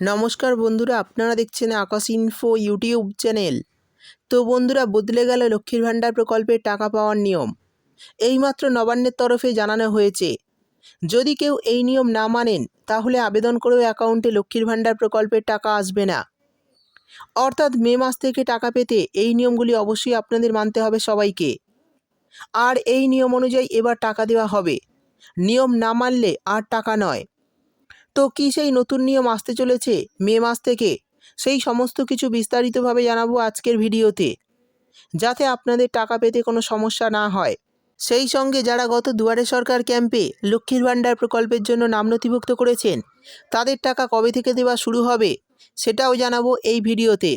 নমস্কার বন্ধুরা, আপনারা দেখছেন আকাশ ইনফো ইউটিউব চ্যানেল তো বন্ধুরা, বদলে গেল লক্ষ্মীর ভাণ্ডার প্রকল্পের টাকা পাওয়ার নিয়ম। এইমাত্র নবান্নের তরফে জানানো হয়েছে, যদি কেউ এই নিয়ম না মানেন, তাহলে আবেদন করেও অ্যাকাউন্টে লক্ষ্মীর ভাণ্ডার প্রকল্পের টাকা আসবে না। অর্থাৎ মে মাস থেকে টাকা পেতে এই নিয়মগুলি অবশ্যই আপনাদের মানতে হবে সবাইকে। আর এই নিয়ম অনুযায়ী এবার টাকা দেওয়া হবে। নিয়ম না মানলে আর টাকা নয়। তো কী সেই নতুন নিয়ম আসতে চলেছে মে মাস থেকে? সেই সমস্ত কিছু বিস্তারিতভাবে জানাব আজকের ভিডিওতে। যাতে আপনাদের টাকা পেতে কোনো সমস্যা না হয়। সেই সঙ্গে যারা গত দুয়ারে সরকার ক্যাম্পে লক্ষ্মীর ভাণ্ডার প্রকল্পের জন্য নাম নথিভুক্ত করেছেন, তাদের টাকা কবে থেকে দেওয়া শুরু হবে, সেটাও জানাব এই ভিডিওতে।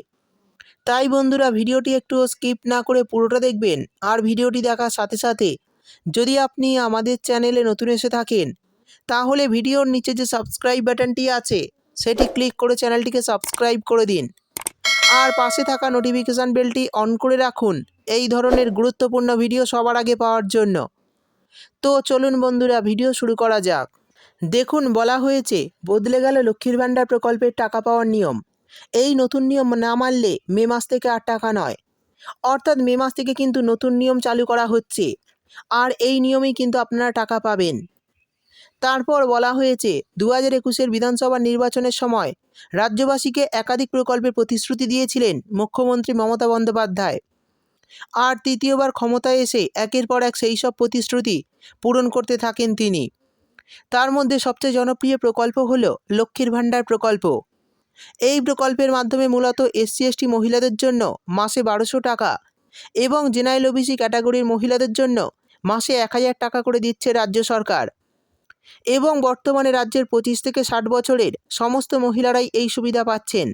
তাই বন্ধুরা, ভিডিওটি একটু স্কিপ না করে পুরোটা দেখবেন, আর ভিডিওটি দেখার সাথে সাথে যদি আপনি আমাদের চ্যানেলে নতুন এসে থাকেন তাহলে ভিডিওর নিচে যে সাবস্ক্রাইব বাটনটি আছে, সেটি ক্লিক করে চ্যানেলটিকে সাবস্ক্রাইব করে দিন। আর পাশে থাকা নোটিফিকেশান বেলটি অন করে রাখুন, এই ধরনের গুরুত্বপূর্ণ ভিডিও সবার আগে পাওয়ার জন্য। তো চলুন বন্ধুরা ভিডিও শুরু করা যাক। দেখুন, বলা হয়েছে, বদলে গেল লক্ষ্মীর ভাণ্ডার প্রকল্পের টাকা পাওয়ার নিয়ম। এই নতুন নিয়ম না মানলে মে মাস থেকে আর টাকা নয়। অর্থাৎ মে মাস থেকে কিন্তু নতুন নিয়ম চালু করা হচ্ছে। আর এই নিয়মেই কিন্তু আপনারা টাকা পাবেন। তারপর বলা হয়েছে দু হাজার একুশের বিধানসভা নির্বাচনের সময় রাজ্যবাসীকে একাধিক প্রকল্পের প্রতিশ্রুতি দিয়েছিলেন মুখ্যমন্ত্রী মমতা বন্দ্যোপাধ্যায়। আর তৃতীয়বার ক্ষমতায় এসে একের পর এক সেই সব প্রতিশ্রুতি পূরণ করতে থাকেন তিনি। তার মধ্যে সবচেয়ে জনপ্রিয় প্রকল্প হল লক্ষ্মীর ভাণ্ডার প্রকল্প। এই প্রকল্পের মাধ্যমে মূলত এসসি, এসটি মহিলাদের জন্য মাসে বারোশো টাকা এবং জেনারেল ওবিসি ক্যাটাগরির মহিলাদের জন্য মাসে এক হাজার টাকা করে দিচ্ছে রাজ্য সরকার। এবং বর্তমানে রাজ্যের পঁচিশ থেকে ষাট বছরের সমস্ত মহিলারাই এই সুবিধা পাচ্ছেন।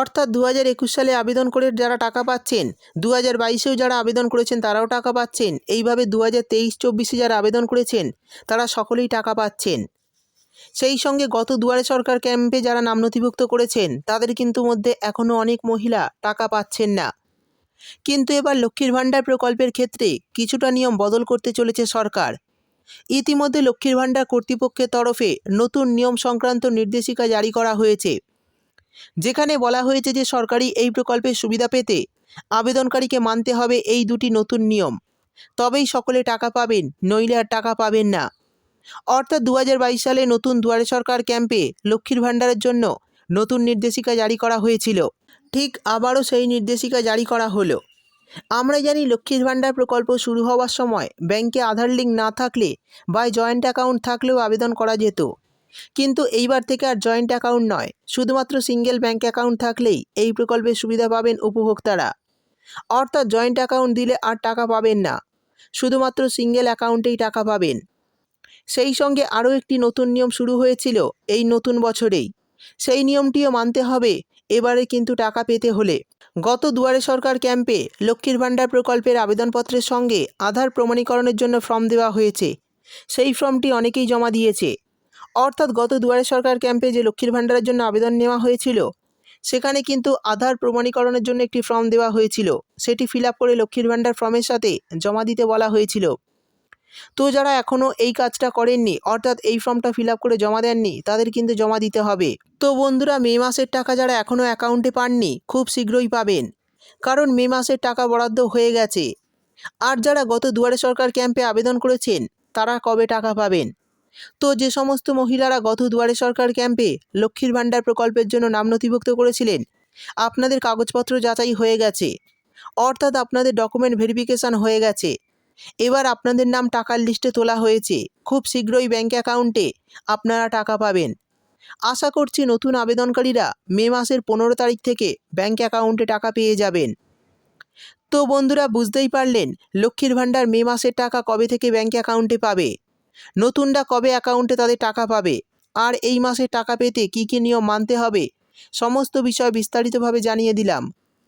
অর্থাৎ দু হাজার একুশ সালে আবেদন করে যারা টাকা পাচ্ছেন দু হাজার বাইশেও যারা আবেদন করেছেন তারাও টাকা পাচ্ছেন। এইভাবে দু হাজার তেইশ চব্বিশে যারা আবেদন করেছেন, তারা সকলেই টাকা পাচ্ছেন। সেই সঙ্গে গত দুয়ারে সরকার ক্যাম্পে যারা নাম নথিভুক্ত করেছেন, তাদের কিন্তু মধ্যে এখনও অনেক মহিলা টাকা পাচ্ছেন না। কিন্তু এবার লক্ষ্মীর ভাণ্ডার প্রকল্পের ক্ষেত্রে কিছুটা নিয়ম বদল করতে চলেছে সরকার। ইতিমধ্যে লক্ষ্মীর ভাণ্ডার কর্তৃপক্ষের তরফে নতুন নিয়ম সংক্রান্ত নির্দেশিকা জারি করা হয়েছে। যেখানে বলা হয়েছে যে সরকারি এই প্রকল্পের সুবিধা পেতে আবেদনকারীকে মানতে হবে এই দুটি নতুন নিয়ম। তবেই সকলে টাকা পাবেন, নইলে আর টাকা পাবেন না। অর্থাৎ দু হাজার বাইশ সালে নতুন দুয়ারে সরকার ক্যাম্পে লক্ষ্মীর ভাণ্ডারের জন্য নতুন নির্দেশিকা জারি করা হয়েছিল। ঠিক আবারও সেই নির্দেশিকা জারি করা হলো। আমরা জানি লক্ষ্মীর ভাণ্ডার প্রকল্প শুরু হওয়ার সময় ব্যাংকে আধার লিঙ্ক না থাকলে বা জয়েন্ট অ্যাকাউন্ট থাকলেও আবেদন করা যেত। কিন্তু এইবার থেকে আর জয়েন্ট অ্যাকাউন্ট নয়, শুধুমাত্র সিঙ্গেল ব্যাংক অ্যাকাউন্ট থাকলেই এই প্রকল্পের সুবিধা পাবেন উপভোক্তারা। অর্থাৎ জয়েন্ট অ্যাকাউন্ট দিলে আর টাকা পাবেন না, শুধুমাত্র সিঙ্গেল অ্যাকাউন্টেই টাকা পাবেন। সেই সঙ্গে আরও একটি নতুন নিয়ম শুরু হয়েছিল এই নতুন বছরেই। সেই নিয়মটিও মানতে হবে এবারে কিন্তু টাকা পেতে হলে। গত দুয়ারে সরকার ক্যাম্পে লক্ষ্মীর ভাণ্ডার প্রকল্পের আবেদনপত্রের সঙ্গে আধার প্রমাণীকরণের জন্য ফর্ম দেওয়া হয়েছে। সেই ফর্মটি অনেকেই জমা দিয়েছে। অর্থাৎ গত দুয়ারে সরকার ক্যাম্পে যে লক্ষ্মীর ভাণ্ডারের জন্য আবেদন নেওয়া হয়েছিল, সেখানে কিন্তু আধার প্রমাণীকরণের জন্য একটি ফর্ম দেওয়া হয়েছিল। সেটি ফিল করে লক্ষ্মীর ভাণ্ডার ফর্মের সাথে জমা দিতে বলা হয়েছিল। তো যারা এখনও এই কাজটা করেননি, অর্থাৎ এই ফর্মটা ফিল আপ করে জমা দেননি, তাদের কিন্তু জমা দিতে হবে। তো বন্ধুরা, মে মাসের টাকা যারা এখনও অ্যাকাউন্টে পাননি, খুব শীঘ্রই পাবেন। কারণ মে মাসের টাকা বরাদ্দ হয়ে গেছে। আর যারা গত দুয়ারে সরকার ক্যাম্পে আবেদন করেছেন, তারা কবে টাকা পাবেন? তো যে সমস্ত মহিলারা গত দুয়ারে সরকার ক্যাম্পে লক্ষ্মীর ভাণ্ডার প্রকল্পের জন্য নাম নথিভুক্ত করেছিলেন, আপনাদের কাগজপত্র যাচাই হয়ে গেছে। অর্থাৎ আপনাদের ডকুমেন্ট ভেরিফিকেশান হয়ে গেছে। এবার আপনাদের নাম টাকার লিস্টে তোলা হয়েছে। খুব শীঘ্রই ব্যাঙ্ক অ্যাকাউন্টে আপনারা টাকা পাবেন। আশা করছি নতুন আবেদনকারীরা মে মাসের পনেরো তারিখ থেকে ব্যাঙ্ক অ্যাকাউন্টে টাকা পেয়ে যাবেন। তো বন্ধুরা, বুঝতেই পারলেন লক্ষ্মীর ভাণ্ডার মে মাসের টাকা কবে থেকে ব্যাঙ্ক অ্যাকাউন্টে পাবে? নতুনরা কবে অ্যাকাউন্টে তাদের টাকা পাবে? আর এই মাসে টাকা পেতে কী কী নিয়ম মানতে হবে? সমস্ত বিষয় বিস্তারিতভাবে জানিয়ে দিলাম।